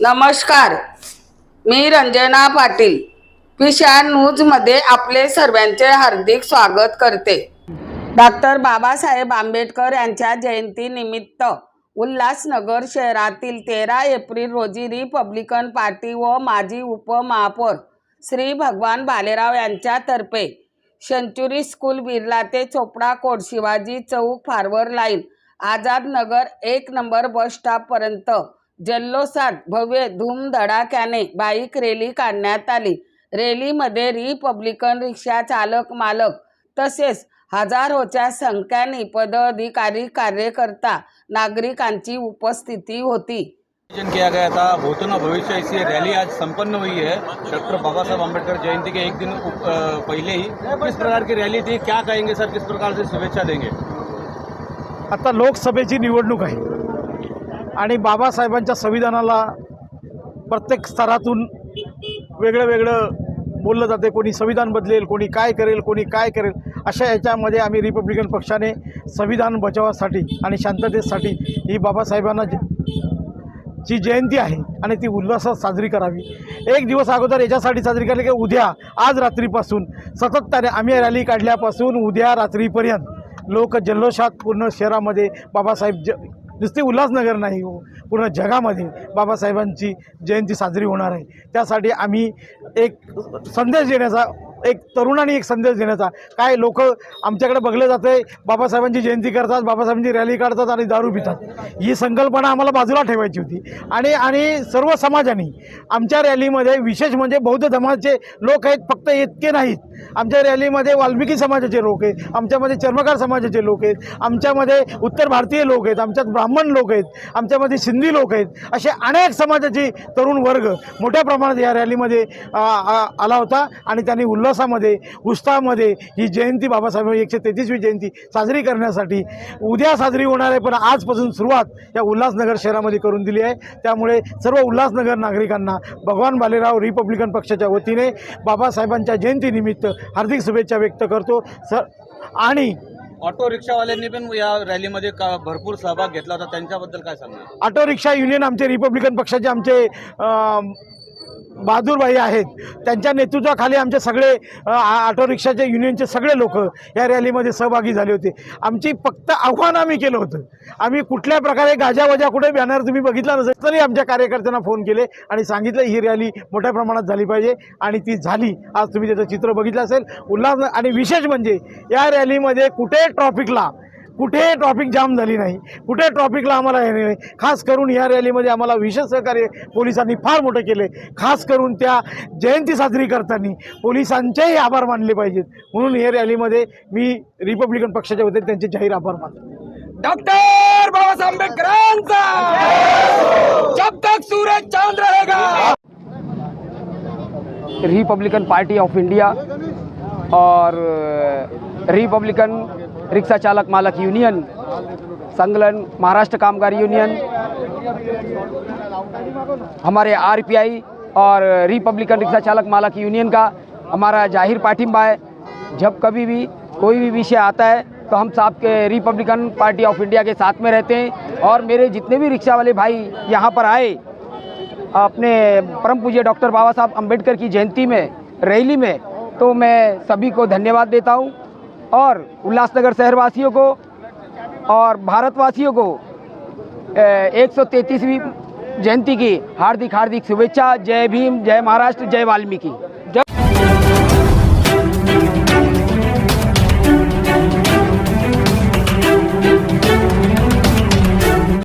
नमस्कार मी रंजना पाटील पिशा न्यूजमध्ये आपले सर्वांचे हार्दिक स्वागत करते. डॉक्टर बाबासाहेब आंबेडकर यांच्या जयंतीनिमित्त उल्हासनगर शहरातील तेरा एप्रिल रोजी रिपब्लिकन पार्टी व माजी उपमहापौर श्री भगवान भालेराव यांच्यातर्फे सेंचुरी स्कूल बिर्ला ते चोपडा कोट शिवाजी चौक फार्वर लाईन आझाद नगर एक नंबर बस स्टॉपपर्यंत जल्लोषात भव्य धूमधडाक्याने बाईक रॅली काढण्यात आली. रॅलीमध्ये रिपब्लिकन रिक्षा चालक मालक तसेच हजारोच्या संख्येने पदाधिकारी कार्यकर्ता नागरिकांची उपस्थिती होती. आयोजन किया गया था भूतो न भविष्य ऐसी रैली आज संपन्न हुई है। डॉक्टर बाबा साहब अम्बेडकर जयंती के एक दिन पहले ही किस प्रकार की रैली थी क्या कहेंगे सर किस प्रकार से शुभेच्छा देंगे? आता लोकसभेची निवडणूक आहे. आणि बाबासाहेबांच्या संविधानाला प्रत्येक स्तरातून वेगळं वेगळं बोललं जाते. कोणी संविधान बदलेल कोणी काय करेल कोणी काय करेल अशा याच्यामध्ये आम्ही रिपब्लिकन पक्षाने संविधान बचावासाठी आणि शांततेसाठी ही बाबासाहेबांना ज- जयंती आहे आणि ती उल्हासात साजरी करावी. एक दिवस अगोदर याच्यासाठी साजरी करावी की उद्या आज रात्रीपासून सातत्याने आम्ही रॅली काढल्यापासून उद्या रात्रीपर्यंत लोक जल्लोषात पूर्ण शहरामध्ये बाबासाहेब ज नुसते उल्हासनगर नाही हो पूर्ण जगामध्ये बाबासाहेबांची जयंती साजरी होणार आहे. त्यासाठी आम्ही एक संदेश देण्याचा एक तरुणांनी एक संदेश देण्याचा. काय लोक आमच्याकडे बघलं जातं आहे बाबासाहेबांची जयंती करतात बाबासाहेबांची रॅली काढतात आणि दारू पितात. ही संकल्पना आम्हाला बाजूला ठेवायची होती. आणि आणि सर्व समाजाने आमच्या रॅलीमध्ये विशेष म्हणजे बौद्ध धर्माचे लोक आहेत फक्त इतके नाहीत. आमच्या रॅलीमध्ये वाल्मिकी समाजाचे लोक आहेत आमच्यामध्ये चर्मकार समाजाचे लोक आहेत आमच्यामध्ये उत्तर भारतीय लोक आहेत आमच्यात ब्राह्मण लोक आहेत आमच्यामध्ये सिंधी लोक आहेत असे अनेक समाजाची तरुण वर्ग मोठ्या प्रमाणात या रॅलीमध्ये आ, आला होता आणि त्यांनी उल्हासामध्ये उत्साहामध्ये ही जयंती बाबासाहेब एकशे तेहतीसवी जयंती साजरी करण्यासाठी उद्या साजरी होणार आहे. पण आजपासून सुरुवात या उल्हासनगर शहरामध्ये करून दिली आहे. त्यामुळे सर्व उल्हासनगर नागरिकांना भगवान बालेराव रिपब्लिकन पक्षाच्या वतीने बाबासाहेबांच्या जयंतीनिमित्त हार्दिक शुभेच्छा व्यक्त करतो. सर आणि ऑटो रिक्षावाल्यांनी पण या रॅलीमध्ये का भरपूर सहभाग घेतला होता? त्यांच्याबद्दल काय सांगणार? ऑटो रिक्षा युनियन आमचे रिपब्लिकन पक्षाचे आमचे बहादूरबाई आहेत. त्यांच्या नेतृत्वाखाली आमचे सगळे ऑटो रिक्षाचे युनियनचे सगळे लोक या रॅलीमध्ये सहभागी झाले होते. आमची फक्त आव्हान आम्ही केलं होतं. आम्ही कुठल्या प्रकारे गाजावाजा कुठे बॅनर तुम्ही बघितला नसेल तरी आमच्या कार्यकर्त्यांना फोन केले आणि सांगितलं ही रॅली मोठ्या प्रमाणात झाली पाहिजे आणि ती झाली. आज तुम्ही त्याचं चित्र बघितलं असेल. उल्हास आणि विशेष म्हणजे या रॅलीमध्ये कुठे ट्रॉफिकला कुठे ट्रॉफिक जाम झाली नाही कुठे ट्रॉफिकला आम्हाला हे नाही. खास करून या रॅलीमध्ये आम्हाला विशेष सहकार्य पोलिसांनी फार मोठं केले. खास करून त्या जयंती साजरी करताना पोलिसांचेही आभार मानले पाहिजेत. म्हणून या रॅलीमध्ये मी रिपब्लिकन पक्षाच्या वतीने त्यांचे जाहीर आभार मानतो. डॉक्टर बाबासाहेब आंबेडकरांचा! जब तक सूरज चांद रहेगा! रिपब्लिकन पार्टी ऑफ इंडिया और रिपब्लिकन रिक्शा चालक मालक यूनियन, संगलन, महाराष्ट्र कामगार यूनियन, हमारे आरपीआई और रिपब्लिकन रिक्शा चालक मालक यूनियन का, हमारा ज़ाहिर पाठिंबा है, जब कभी भी कोई भी विषय आता है तो हम साहब के रिपब्लिकन पार्टी ऑफ़ इंडिया के साथ में रहते हैं और मेरे जितने भी रिक्शा वाले भाई यहाँ पर आए, अपने परम पूज्य डॉक्टर बाबा साहब अंबेडकर की जयंती में, रैली में तो मैं सभी को धन्यवाद देता हूँ। और उल्लासनगर शहरवासियों को और भारतवासियों को एक सौ जयंती की हार्दिक हार्दिक शुभेच्छा। जय भीम, जय महाराष्ट्र, जय वाल्मीकि।